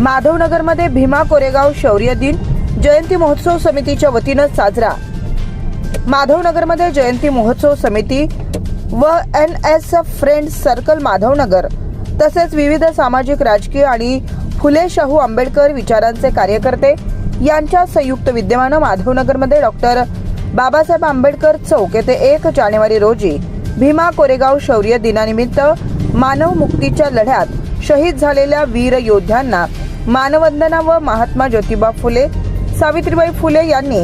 माधवनगरमध्ये भीमा कोरेगाव शौर्य दिन जयंती महोत्सव समितीच्या वतीनं साजरा. माधवनगरमध्ये जयंती महोत्सव समिती व N S friend circle Madhavnagar तसेच विविध सामाजिक राजकीय आणि फुले शाहू आंबेडकर विचारांचे कार्यकर्ते यांच्या संयुक्त विद्यमानं माधवनगरमध्ये डॉक्टर बाबासाहेब आंबेडकर चौक येथे एक जानेवारी रोजी भीमा कोरेगाव शौर्य दिनानिमित्त मानव मुक्तीच्या लढ्यात शहीद झालेल्या वीर योद्ध्यांना मानवंदना व महात्मा ज्योतिबा फुले सावित्रीबाई फुले यांनी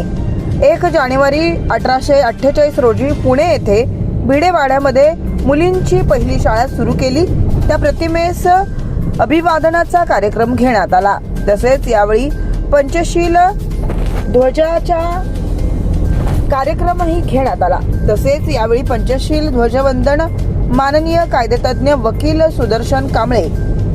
एक जानेवारी अठराशे अठ्ठेचाळीस रोजी पुणे येथे भिडेवाड्यामध्ये मुलींची पहिली शाळा सुरू केली. त्या प्रतिमेस अभिवादनाचा कार्यक्रम घेण्यात आला. तसेच यावेळी पंचशील ध्वजाच्या कार्यक्रमही घेण्यात आला. तसेच यावेळी पंचशील ध्वजवंदन माननीय कायदेतज्ञ वकील सुदर्शन कांबळे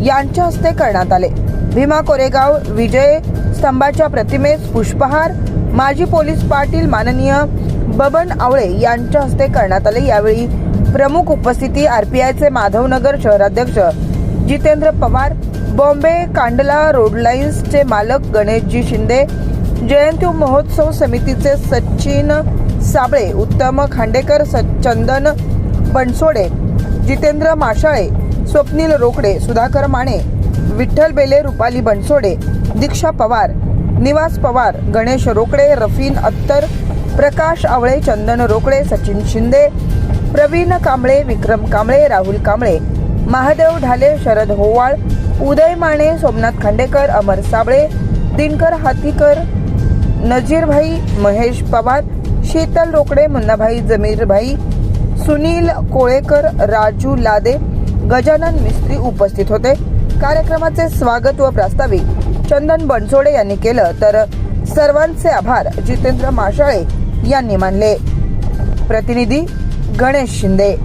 यांच्या हस्ते करण्यात आले. भीमा कोरेगाव विजय स्तंभाच्या प्रतिमेस पुष्पहार. माजी पोलीस पाटील माननीय बबन आवळे यांच्या हस्ते करण्यात आले. यावेळी प्रमुख उपस्थिती आरपीआयचे माधवनगर शहराध्यक्ष जितेंद्र पवार बॉम्बे कांडला रोड लाईन्सचे मालक गणेशजी शिंदे जयंती महोत्सव समितीचे सचिन साबळे उत्तम खांडेकर स- चंदन बनसोडे जितेंद्र माशाळे स्वप्नील रोकडे सुधाकर माने विठ्ठल बेले रुपाली बनसोडे दीक्षा पवार निवास पवार गणेश रोकडे रफीन अत्तर प्रकाश आवळे चंदन रोकडे सचिन शिंदे प्रवीण कांबळे विक्रम कांबळे राहुल कांबळे महादेव ढाले शरद होवाळ उदय माने सोमनाथ खांडेकर अमर साबळे दिनकर हातीकर नजीरभाई महेश पवार शीतल रोकडे मुन्नाभाई जमीरभाई सुनील कोळेकर राजू लादे गजानन मिस्त्री उपस्थित होते. कार्यक्रमाचे स्वागत व प्रास्ताविक चंदन बनसोडे यांनी केलं तर सर्वांचे आभार जितेंद्र माशाळे यांनी मानले. प्रतिनिधी गणेश शिंदे.